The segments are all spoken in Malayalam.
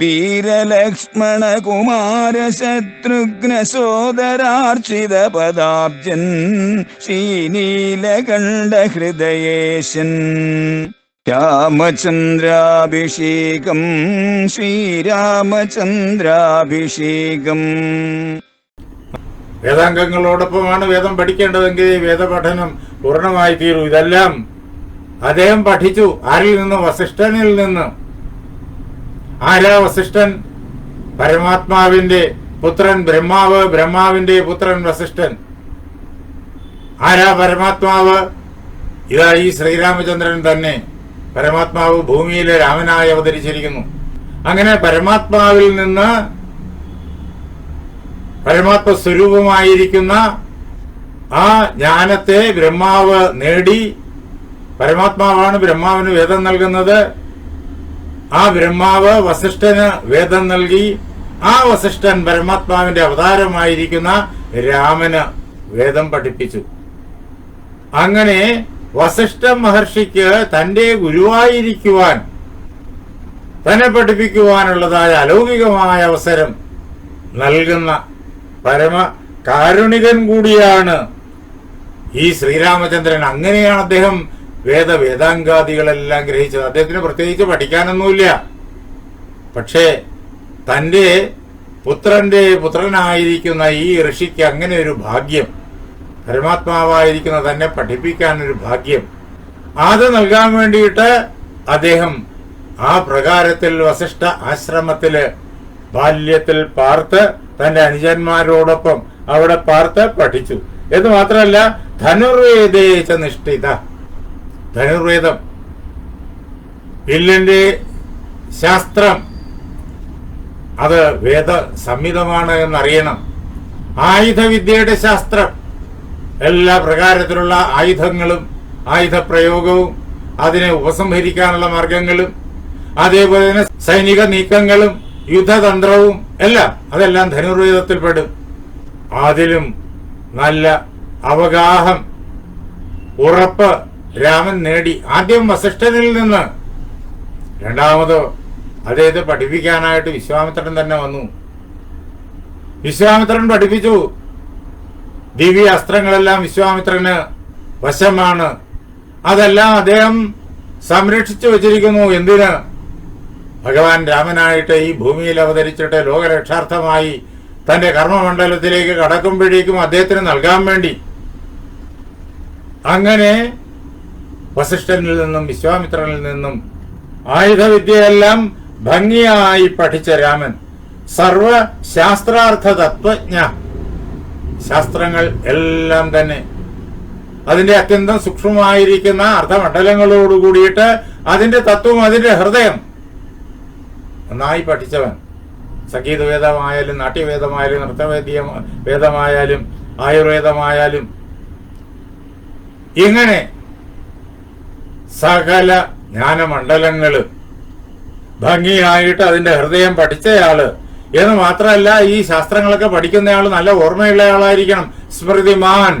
വീരലക്ഷ്മണ കുമാര ശത്രുഘ്ന സോദരാർച്ചിത പദാബ്ജൻ ശ്രീനീലകണ്ഠ ഹൃദയേശൻ രാമചന്ദ്രാഭിഷേകം ശ്രീരാമചന്ദ്രാഭിഷേകം. വേദാംഗങ്ങളോടൊപ്പമാണ് വേദം പഠിക്കേണ്ടതെങ്കിൽ വേദപഠനം പൂർണമായി തീരൂ. ഇതെല്ലാം അദ്ദേഹം പഠിച്ചു. ആരിൽ നിന്ന്? വസിഷ്ഠനിൽ നിന്ന്. ആരാ വസിഷ്ഠൻ പരമാത്മാവിന്റെ പുത്രൻ ബ്രഹ്മാവ് ബ്രഹ്മാവിന്റെ പുത്രൻ വസിഷ്ഠൻ. ആരാ പരമാത്മാവ്? ഇതാ ഈ ശ്രീരാമചന്ദ്രൻ തന്നെ. പരമാത്മാവ് ഭൂമിയിലെ രാമനായി അവതരിച്ചിരിക്കുന്നു. അങ്ങനെ പരമാത്മാവിൽ നിന്ന് പരമാത്മ സ്വരൂപമായിരിക്കുന്ന ആ ജ്ഞാനത്തെ ബ്രഹ്മാവ് നേടി. പരമാത്മാവാണ് ബ്രഹ്മാവിന് വേദം നൽകുന്നത്. ആ ബ്രഹ്മാവ് വസിഷ്ഠന് വേദം നൽകി ആ വസിഷ്ഠൻ പരമാത്മാവിന്റെ അവതാരമായിരിക്കുന്ന രാമന് വേദം പഠിപ്പിച്ചു. അങ്ങനെ വസിഷ്ഠ മഹർഷിക്ക് തന്റെ ഗുരുവായിരിക്കുവാൻ തന്നെ പഠിപ്പിക്കുവാനുള്ളതായ അലൗകികമായ അവസരം നൽകുന്ന പരമ കാരുണികൻ കൂടിയാണ് ഈ ശ്രീരാമചന്ദ്രൻ. അങ്ങനെയാണ് അദ്ദേഹം വേദ വേദാംഗാദികളെല്ലാം ഗ്രഹിച്ചത്. അദ്ദേഹത്തിന് പ്രത്യേകിച്ച് പഠിക്കാനൊന്നുമില്ല. പക്ഷേ തന്റെ പുത്രന്റെ പുത്രനായിരിക്കുന്ന ഈ ഋഷിക്ക് അങ്ങനെ ഒരു ഭാഗ്യം പരമാത്മാവായിരിക്കുന്ന തന്നെ പഠിപ്പിക്കാൻ ഒരു ഭാഗ്യം അത് നൽകാൻ വേണ്ടിയിട്ട് അദ്ദേഹം ആ പ്രകാരത്തിൽ വസിഷ്ഠ ആശ്രമത്തിൽ ബാല്യത്തിൽ പാർത്ത് തന്റെ അനുജന്മാരോടൊപ്പം അവിടെ പാർത്ത് പഠിച്ചു. എന്ന് മാത്രമല്ല ധനുർവേദേച്ച നിഷ്ഠിത. ധനുർവേദം. വില്ലിന്റെ ശാസ്ത്രം. അത് വേദ സംഹിതമാണ് എന്നറിയണം. ആയുധവിദ്യയുടെ ശാസ്ത്രം. എല്ലാ പ്രകാരത്തിലുള്ള ആയുധങ്ങളും ആയുധ പ്രയോഗവും അതിനെ ഉപസംഹരിക്കാനുള്ള മാർഗങ്ങളും അതേപോലെ തന്നെ സൈനിക നീക്കങ്ങളും യുദ്ധതന്ത്രവും എല്ലാം അതെല്ലാം ധനുർവേദത്തിൽപ്പെടും. അതിലും നല്ല അവഗാഹം ഉറപ്പ് രാമൻ നേടി ആദ്യം വസിഷ്ഠനിൽ നിന്ന്. രണ്ടാമത് അദ്ദേഹത്തെ പഠിപ്പിക്കാനായിട്ട് വിശ്വാമിത്രൻ തന്നെ വന്നു. വിശ്വാമിത്രൻ പഠിപ്പിച്ചു. ദിവ്യ അസ്ത്രങ്ങളെല്ലാം വിശ്വാമിത്രന് വശമാണ്. അതെല്ലാം അദ്ദേഹം സംരക്ഷിച്ചു വച്ചിരിക്കുന്നു. എന്തിന്? ഭഗവാൻ രാമനായിട്ട് ഈ ഭൂമിയിൽ അവതരിച്ചിട്ട് ലോകരക്ഷാർത്ഥമായി തന്റെ കർമ്മമണ്ഡലത്തിലേക്ക് കടക്കുമ്പോഴേക്കും അദ്ദേഹത്തിന് നൽകാൻ വേണ്ടി. അങ്ങനെ വസിഷ്ഠനിൽ നിന്നും വിശ്വാമിത്രനിൽ നിന്നും ആയുധവിദ്യയെല്ലാം ഭംഗിയായി പഠിച്ച രാമൻ സർവ ശാസ്ത്രാർത്ഥ തത്വജ്ഞ ശാസ്ത്രങ്ങൾ എല്ലാം തന്നെ അതിന്റെ അത്യന്തം സൂക്ഷ്മമായിരിക്കുന്ന അർത്ഥമണ്ഡലങ്ങളോട് കൂടിയിട്ട് അതിന്റെ തത്വം അതിന്റെ ഹൃദയം നന്നായി പഠിച്ചവൻ. സംഗീത വേദമായാലും നാട്യവേദമായാലും നൃത്തവേദ്യ വേദമായാലും ആയുർവേദമായാലും ഇങ്ങനെ സകല ജ്ഞാനമണ്ഡലങ്ങൾ. ഭംഗിയായിട്ട് അതിന്റെ ഹൃദയം പഠിച്ചയാൾ. എന്ന് മാത്രമല്ല ഈ ശാസ്ത്രങ്ങളൊക്കെ പഠിക്കുന്നയാൾ നല്ല ഓർമ്മയുള്ള ആളായിരിക്കണം സ്മൃതിമാൻ.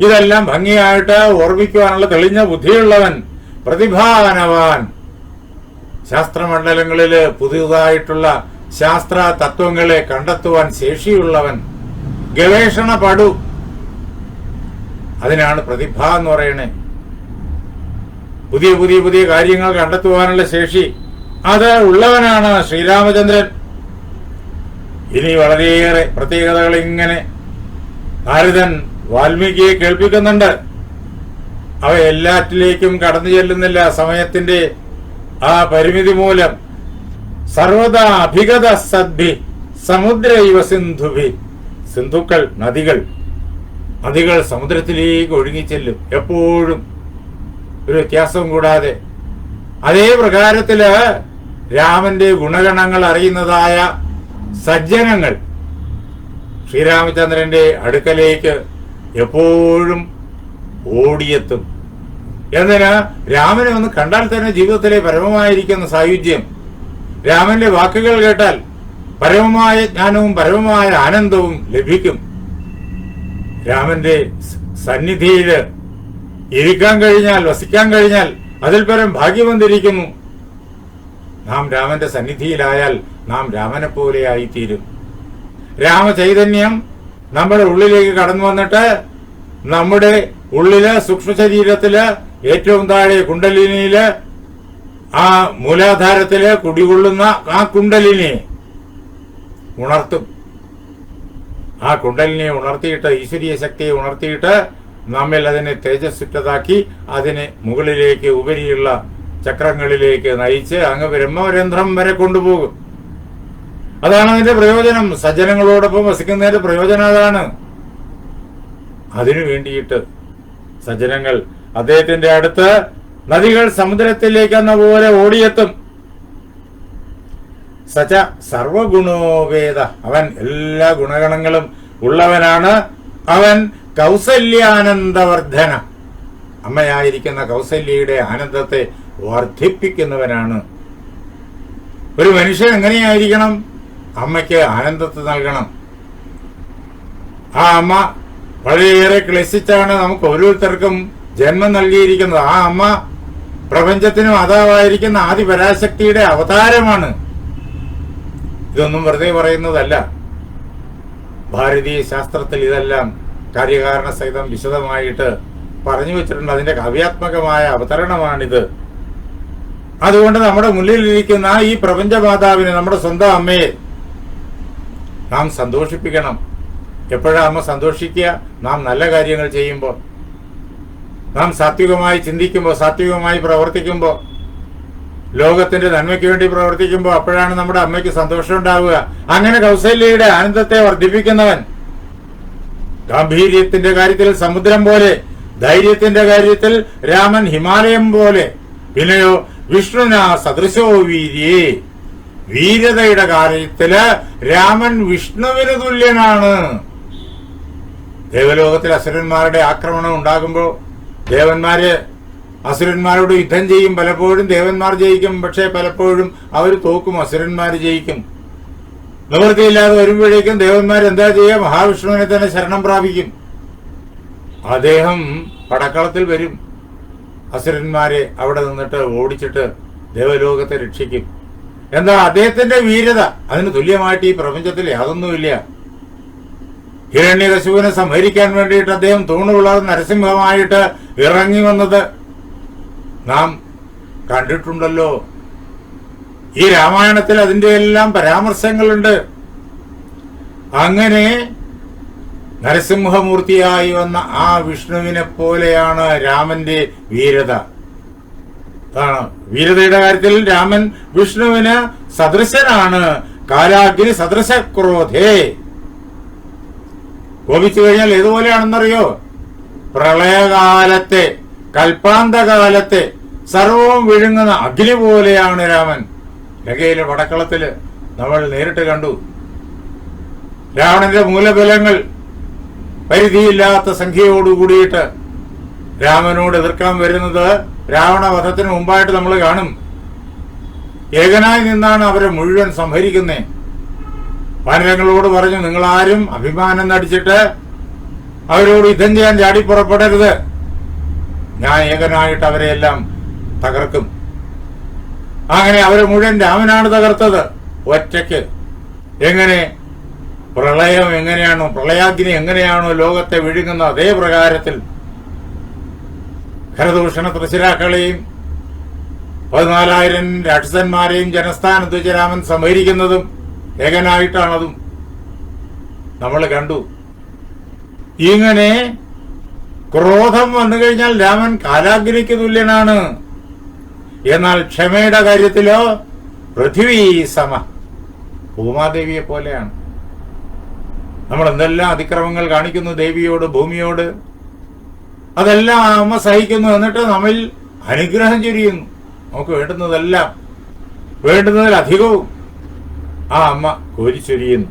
ഇതെല്ലാം ഭംഗിയായിട്ട് ഓർമ്മിക്കുവാനുള്ള തെളിഞ്ഞ ബുദ്ധിയുള്ളവൻ പ്രതിഭാനവാൻ. ശാസ്ത്രമണ്ഡലങ്ങളിൽ പുതിയതായിട്ടുള്ള ശാസ്ത്ര തത്വങ്ങളെ കണ്ടെത്തുവാൻ ശേഷിയുള്ളവൻ. ഗവേഷണ പടു. അതിനാണ് പ്രതിഭ എന്ന് പറയണേ. പുതിയ പുതിയ പുതിയ കാര്യങ്ങൾ കണ്ടെത്തുവാനുള്ള ശേഷി അത് ഉള്ളവനാണ് ശ്രീരാമചന്ദ്രൻ. ഇനി വളരെയേറെ പ്രത്യേകതകൾ ഇങ്ങനെ നാരദൻ വാൽമീകിയെ കേൾപ്പിക്കുന്നുണ്ട്. അവ എല്ലാറ്റിലേക്കും കടന്നു ചെല്ലുന്നില്ല സമയത്തിന്റെ ആ പരിമിതി മൂലം. സർവദാ അഭിഗത സദ്ഭി സമുദ്ര ഇവ സിന്ധുഭി. സിന്ധുക്കൾ നദികൾ. നദികൾ സമുദ്രത്തിലേക്ക് ഒഴുകിച്ചെല്ലും എപ്പോഴും ഒരു വ്യത്യാസവും കൂടാതെ. അതേ പ്രകാരത്തിൽ രാമന്റെ ഗുണഗണങ്ങൾ അറിയുന്നതായ സജ്ജനങ്ങൾ ശ്രീരാമചന്ദ്രന്റെ അടുക്കലേക്ക് എപ്പോഴും ഓടിയെത്തും. എന്തിന്? രാമനെ ഒന്ന് കണ്ടാൽ തന്നെ ജീവിതത്തിലെ പരമമായിരിക്കുന്ന സായുജ്യം. രാമന്റെ വാക്കുകൾ കേട്ടാൽ പരമമായ ജ്ഞാനവും പരമമായ ആനന്ദവും ലഭിക്കും. രാമന്റെ സന്നിധിയിൽ ഇരിക്കാൻ കഴിഞ്ഞാൽ വസിക്കാൻ കഴിഞ്ഞാൽ അതിൽ പരം ഭാഗ്യം വന്നിരിക്കുന്നു. നാം രാമന്റെ സന്നിധിയിലായാൽ നാം രാമനെ പോലെ ആയിത്തീരും. രാമചൈതന്യം നമ്മുടെ ഉള്ളിലേക്ക് കടന്നു വന്നിട്ട് നമ്മുടെ ഉള്ളിൽ സൂക്ഷ്മ ശരീരത്തിൽ ഏറ്റവും താഴെ കുണ്ടലിനിയിൽ ആ മൂലാധാരത്തിൽ കുടികൊള്ളുന്ന ആ കുണ്ടലിനെ ഉണർത്തും. ആ കുണ്ടലിനെ ഉണർത്തിയിട്ട് ഈശ്വരീയ ശക്തിയെ ഉണർത്തിയിട്ട് നമ്മിൽ അതിനെ തേജസ്സുറ്റതാക്കി അതിനെ മുകളിലേക്ക് ഉപരിയുള്ള ചക്രങ്ങളിലേക്ക് നയിച്ച് അങ്ങ് ബ്രഹ്മരന്ധ്രം വരെ കൊണ്ടുപോകും. അതാണ് അതിന്റെ പ്രയോജനം. സജ്ജനങ്ങളോടൊപ്പം വസിക്കുന്നതിന്റെ പ്രയോജനം അതാണ്. അതിനു വേണ്ടിയിട്ട് സജ്ജനങ്ങൾ അദ്ദേഹത്തിന്റെ അടുത്ത് നദികൾ സമുദ്രത്തിലേക്ക് എന്ന പോലെ ഓടിയെത്തും. സച്ച സർവഗുണോവേദ അവൻ എല്ലാ ഗുണഗണങ്ങളും ഉള്ളവനാണ്. അവൻ കൗസല്യാനന്ദവർദ്ധന. അമ്മയായിരിക്കുന്ന കൗസല്യയുടെ ആനന്ദത്തെ വർദ്ധിപ്പിക്കുന്നവനാണ്. ഒരു മനുഷ്യൻ എങ്ങനെയായിരിക്കണം? അമ്മയ്ക്ക് ആനന്ദത്തെ നൽകണം. ആ അമ്മ വളരെയേറെ ക്ലേശിച്ചാണ് നമുക്ക് ഓരോരുത്തർക്കും ജന്മം നൽകിയിരിക്കുന്നത്. ആ അമ്മ പ്രപഞ്ചത്തിന് മാതാവായിരിക്കുന്ന ആദിപരാശക്തിയുടെ അവതാരമാണ്. ഇതൊന്നും വെറുതെ പറയുന്നതല്ല. ഭാരതീയ ശാസ്ത്രത്തിൽ ഇതെല്ലാം കാര്യകാരണ സഹിതം വിശദമായിട്ട് പറഞ്ഞു വെച്ചിട്ടുണ്ട്. അതിന്റെ കവ്യാത്മകമായ അവതരണമാണിത്. അതുകൊണ്ട് നമ്മുടെ മുന്നിലിരിക്കുന്ന ഈ പ്രപഞ്ച മാതാവിനെ നമ്മുടെ സ്വന്തം അമ്മയെ നാം സന്തോഷിപ്പിക്കണം. എപ്പോഴാ അമ്മ സന്തോഷിക്കുക? നാം നല്ല കാര്യങ്ങൾ ചെയ്യുമ്പോൾ. നാം സാത്വികമായി ചിന്തിക്കുമ്പോൾ സാത്വികമായി പ്രവർത്തിക്കുമ്പോൾ. ലോകത്തിന്റെ നന്മയ്ക്ക് വേണ്ടി പ്രവർത്തിക്കുമ്പോൾ അപ്പോഴാണ് നമ്മുടെ അമ്മയ്ക്ക് സന്തോഷം ഉണ്ടാവുക. അങ്ങനെ കൗസല്യയുടെ ആനന്ദത്തെ വർദ്ധിപ്പിക്കുന്നവൻ ഗാംഭീര്യത്തിന്റെ കാര്യത്തിൽ സമുദ്രം പോലെ ധൈര്യത്തിന്റെ കാര്യത്തിൽ രാമൻ ഹിമാലയം പോലെ. പിന്നെയോ വിഷ്ണുന സദൃശോ വീര്യേ. വീരതയുടെ കാര്യത്തിൽ രാമൻ വിഷ്ണുവിന് തുല്യനാണ്. ദേവലോകത്തിൽ അസുരന്മാരുടെ ആക്രമണം ഉണ്ടാകുമ്പോൾ ദേവന്മാര് അസുരന്മാരോട് യുദ്ധം ചെയ്യും പലപ്പോഴും ദേവന്മാർ ജയിക്കും പക്ഷേ പലപ്പോഴും അവർ തോക്കും അസുരന്മാർ ജയിക്കും. നിവൃത്തിയില്ലാതെ വരുമ്പോഴേക്കും ദേവന്മാർ എന്താ ചെയ്യുക? മഹാവിഷ്ണുവിനെ തന്നെ ശരണം പ്രാപിക്കും. അദ്ദേഹം പടക്കളത്തിൽ വരും. അസുരന്മാരെ അവിടെ നിന്നിട്ട് ഓടിച്ചിട്ട് ദേവലോകത്തെ രക്ഷിക്കും. എന്താ അദ്ദേഹത്തിന്റെ വീരത? അതിന് തുല്യമായിട്ട് ഈ പ്രപഞ്ചത്തിൽ യാതൊന്നുമില്ല. ഹിരണ്യകശുവിനെ സംഹരിക്കാൻ വേണ്ടിയിട്ട് അദ്ദേഹം തൂണുകൊള്ളാതെ നരസിംഹമായിട്ട് ഇറങ്ങി വന്നത് നാം കണ്ടിട്ടുണ്ടല്ലോ. ഈ രാമായണത്തിൽ അതിന്റെ എല്ലാം പരാമർശങ്ങളുണ്ട്. അങ്ങനെ നരസിംഹമൂർത്തിയായി വന്ന ആ വിഷ്ണുവിനെ പോലെയാണ് രാമന്റെ വീരത. അതാണ്. വീരതയുടെ കാര്യത്തിൽ രാമൻ വിഷ്ണുവിന് സദൃശനാണ്. കാലാഗ്നി സദൃശ ക്രോധേ കോപിച്ചു കഴിഞ്ഞാൽ ഏതുപോലെയാണെന്നറിയോ? പ്രളയകാലത്തെ കൽപ്പാന്തകാലത്തെ സർവവും വിഴുങ്ങുന്ന അഗ്നി പോലെയാണ് രാമൻ. ലങ്കയിലെ വടക്കളത്തിൽ നമ്മൾ നേരിട്ട് കണ്ടു. രാവണന്റെ മൂലബലങ്ങൾ പരിധിയില്ലാത്ത സംഖ്യയോടുകൂടിയിട്ട് രാമനോട് എതിർക്കാൻ വരുന്നത് രാവണവധത്തിന് മുമ്പായിട്ട് നമ്മൾ കാണും. ഏകനായി നിന്നാണ് അവരെ മുഴുവൻ സംഹരിക്കുന്നത് വാനരങ്ങളോട് പറഞ്ഞു നിങ്ങളാരും അഭിമാനം നടിച്ചിട്ട് അവരോട് യുദ്ധം ചെയ്യാൻ ചാടി പുറപ്പെടരുത്. ഞാൻ ഏകനായിട്ട് അവരെയെല്ലാം തകർക്കും. അങ്ങനെ അവരെ മുഴുവൻ രാമനാണ് തകർത്തത്. ഒറ്റയ്ക്ക്. എങ്ങനെ? പ്രളയം എങ്ങനെയാണോ പ്രളയാഗ്നി എങ്ങനെയാണോ ലോകത്തെ വിഴുങ്ങുന്ന അതേ പ്രകാരത്തിൽ ഭരദൂഷണ തൃശിരാക്കളെയും പതിനാലായിരം രാക്ഷസന്മാരെയും ജനസ്ഥാനത്ത് വെച്ച് സംഹരിക്കുന്നതും ഏകനായിട്ടാണതും നമ്മൾ കണ്ടു. ഇങ്ങനെ ക്രോധം വന്നു കഴിഞ്ഞാൽ രാമൻ കാലാഗ്നിക്ക് തുല്യനാണ്. എന്നാൽ ക്ഷമയുടെ കാര്യത്തിലോ പൃഥ്വി സമ. ഭൂമാദേവിയെ പോലെയാണ്. നമ്മൾ എന്തെല്ലാം അതിക്രമങ്ങൾ കാണിക്കുന്നു ദേവിയോട് ഭൂമിയോട്. അതെല്ലാം അമ്മ സഹിക്കുന്നു എന്നിട്ട് നമ്മിൽ അനുഗ്രഹം ചൊരിയുന്നു. നമുക്ക് വേണ്ടുന്നതെല്ലാം വേണ്ടുന്നതിലധികവും ആ അമ്മ കോരിച്ചൊരിയുന്നു.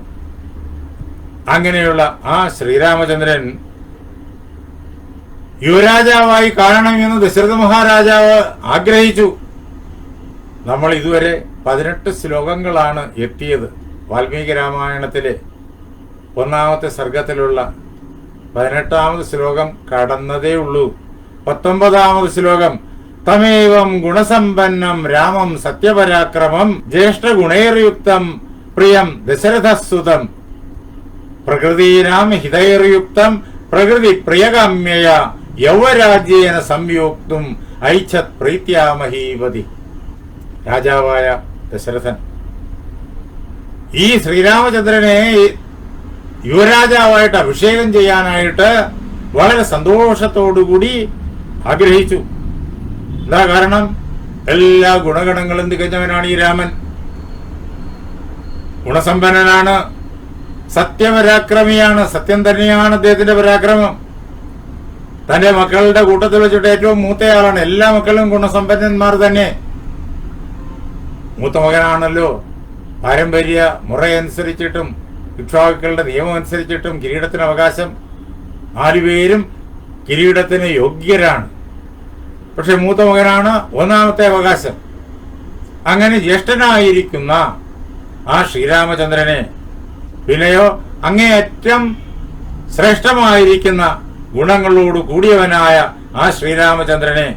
അങ്ങനെയുള്ള ആ ശ്രീരാമചന്ദ്രൻ യുവരാജാവായി കാണണമെന്ന് ദശരഥ മഹാരാജാവ് ആഗ്രഹിച്ചു. നമ്മൾ ഇതുവരെ പതിനെട്ട് ശ്ലോകങ്ങളാണ് എത്തിയത്. വാൽമീകി രാമായണത്തിലെ ഒന്നാമത്തെ സർഗത്തിലുള്ള പതിനെട്ടാമത് ശ്ലോകം കടന്നതേ ഉള്ളൂ. പത്തൊമ്പതാമത് ശ്ലോകം തമേവം ഗുണസമ്പന്നം രാമം സത്യപരാക്രമം ജ്യേഷ്ഠ ഗുണൈർയുക്തം പ്രിയം ദശരഥസുതം പ്രകൃതീനാം ഹിതൈർയുക്തം പ്രകൃതി പ്രിയകാമ്യയ യൗവരാജ്യേന സംയോക്തും ഐച്ഛത് പ്രീത്യാമഹീവതി രാജാവായ ദശരഥൻ. ഈ ശ്രീരാമചന്ദ്രനെ യുവരാജാവായിട്ട് അഭിഷേകം ചെയ്യാനായിട്ട് വളരെ സന്തോഷത്തോടുകൂടി ആഗ്രഹിച്ചു. എന്താ കാരണം? എല്ലാ ഗുണഗണങ്ങളും തികഞ്ഞവനാണ് ഈ രാമൻ. ഗുണസമ്പന്നനാണ്. സത്യപരാക്രമിയാണ് സത്യം തന്നെയാണ് അദ്ദേഹത്തിന്റെ പരാക്രമം. തന്റെ മക്കളുടെ കൂട്ടത്തിൽ വെച്ചിട്ട് ഏറ്റവും മൂത്തയാളാണ്. എല്ലാ മക്കളും ഗുണസമ്പന്നന്മാർ തന്നെ. മൂത്ത മകനാണല്ലോ. പാരമ്പര്യ മുറയനുസരിച്ചിട്ടും ഇക്ഷ്വാക്കളുടെ നിയമം അനുസരിച്ചിട്ടും കിരീടത്തിന് അവകാശം. നാലുപേരും കിരീടത്തിന് യോഗ്യരാണ്. പക്ഷെ മൂത്ത മകനാണ് ഒന്നാമത്തെ അവകാശം. അങ്ങനെ ജ്യേഷ്ഠനായിരിക്കുന്ന ആ ശ്രീരാമചന്ദ്രനെ പിന്നെയോ അങ്ങേയറ്റം ശ്രേഷ്ഠമായിരിക്കുന്ന ഗുണങ്ങളോട് കൂടിയവനായ ആ ശ്രീരാമചന്ദ്രനെ.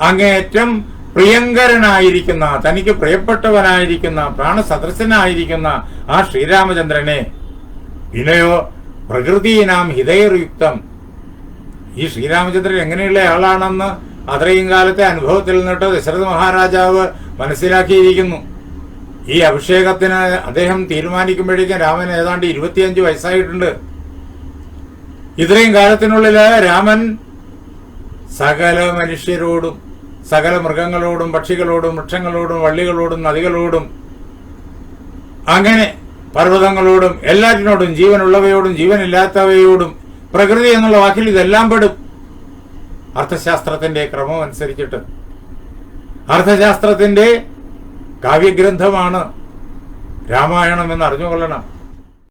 അങ്ങേയറ്റം പ്രിയങ്കരനായിരിക്കുന്ന തനിക്ക് പ്രിയപ്പെട്ടവനായിരിക്കുന്ന പ്രാണസദൃശനായിരിക്കുന്ന ആ ശ്രീരാമചന്ദ്രനെ. വിനയോ പ്രകൃതിനാം ഹിതൈർയുക്തം ഈ ശ്രീരാമചന്ദ്രൻ എങ്ങനെയുള്ള ആളാണെന്ന് അത്രയും കാലത്തെ അനുഭവത്തിൽ നിന്നിട്ട് ദശരഥ മഹാരാജാവ് മനസ്സിലാക്കിയിരിക്കുന്നു. ഈ അഭിഷേകത്തിന് അദ്ദേഹം തീരുമാനിക്കുമ്പോഴേക്കും രാമൻ ഏതാണ്ട് ഇരുപത്തിയഞ്ച് വയസ്സായിട്ടുണ്ട്. ഇത്രയും കാലത്തിനുള്ളിൽ രാമൻ സകല മനുഷ്യരോടും സകല മൃഗങ്ങളോടും പക്ഷികളോടും വൃക്ഷങ്ങളോടും വള്ളികളോടും നദികളോടും അങ്ങനെ പർവതങ്ങളോടും എല്ലാറ്റിനോടും ജീവനുള്ളവയോടും ജീവനില്ലാത്തവയോടും പ്രകൃതി എന്നുള്ള വാക്കിൽ ഇതെല്ലാം പെടും. അർത്ഥശാസ്ത്രത്തിന്റെ ക്രമം അനുസരിച്ചിട്ട്. അർത്ഥശാസ്ത്രത്തിന്റെ കാവ്യഗ്രന്ഥമാണ് രാമായണം എന്ന് അറിഞ്ഞുകൊള്ളണം.